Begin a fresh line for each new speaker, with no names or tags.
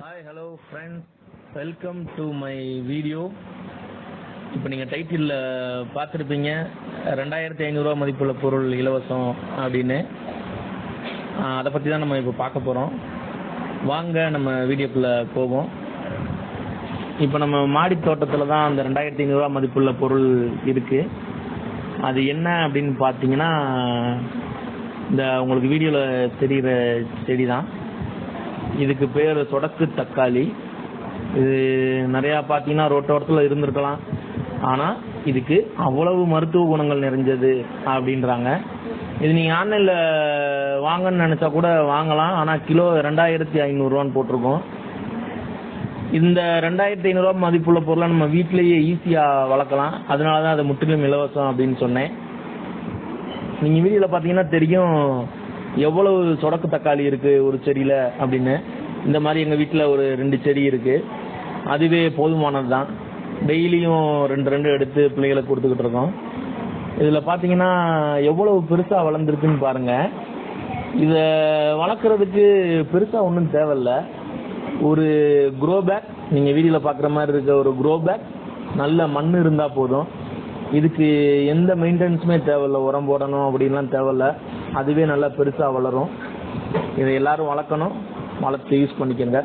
Hi hello friends welcome to my video இப்போ நீங்கள் டைட்டிலில் பார்த்துருப்பீங்க ரெண்டாயிரத்தி ஐநூறுரூவா மதிப்புள்ள பொருள் இலவசம் அப்படின்னு. அதை பற்றி தான் நம்ம இப்போ பார்க்க போகிறோம் வாங்க நம்ம வீடியோக்குள்ளே போவோம். இப்போ நம்ம மாடி தோட்டத்தில் தான் அந்த ரெண்டாயிரத்தி ஐநூறுரூவா மதிப்புள்ள பொருள் இருக்குது அது என்ன அப்படின்னு பார்த்தீங்கன்னா இந்த உங்களுக்கு வீடியோவில் தெரிகிற செடி தான் இதுக்கு பேர் சொடக்கு தக்காளி. இது நிறையா பார்த்தீங்கன்னா ரோட்டோரத்தில் இருந்திருக்கலாம். ஆனால் இதுக்கு அவ்வளவு மருத்துவ குணங்கள் நிறைஞ்சது அப்படின்றாங்க. இது நீங்கள் ஆன்லைனில் வாங்கன்னு நினச்சா கூட வாங்கலாம். ஆனால் கிலோ ரெண்டாயிரத்தி ஐநூறுரூவான்னு போட்டிருக்கோம். இந்த ரெண்டாயிரத்தி ஐநூறுரூவா மதிப்புள்ள பொருளை நம்ம வீட்டிலேயே ஈஸியாக வளர்க்கலாம். அதனால தான் அது முற்றிலும் இலவசம் அப்படின்னு சொன்னேன். நீங்கள் வீடியோவில் பார்த்தீங்கன்னா தெரியும். எவ்வளவு சொடக்கு தக்காளி இருக்குது ஒரு செடியில் அப்படின்னு. இந்த மாதிரி எங்கள் வீட்டில் ஒரு ரெண்டு செடி இருக்குது அதுவே போதுமானது தான் டெய்லியும் ரெண்டு ரெண்டு எடுத்து பிள்ளைகளுக்கு கொடுத்துக்கிட்டு இருக்கோம். இதில் பார்த்தீங்கன்னா எவ்வளவு பெருசாக வளர்ந்துருக்குன்னு பாருங்கள் இதை வளர்க்குறதுக்கு பெருசாக ஒன்றும் தேவையில்ல. ஒரு குரோ பேக் நீங்கள் வீடியோல பார்க்குற மாதிரி இருக்க ஒரு குரோ பேக் நல்ல மண் இருந்தால் போதும். இதுக்கு எந்த மெயின்டெனன்ஸுமே தேவையில்ல. உரம் போடணும் அப்படின்லாம் தேவையில்ல. அதுவே நல்லா பெருசாக வளரும். இதை எல்லாரும் வளர்க்கணும். வளர்த்து யூஸ் பண்ணிக்கோங்க.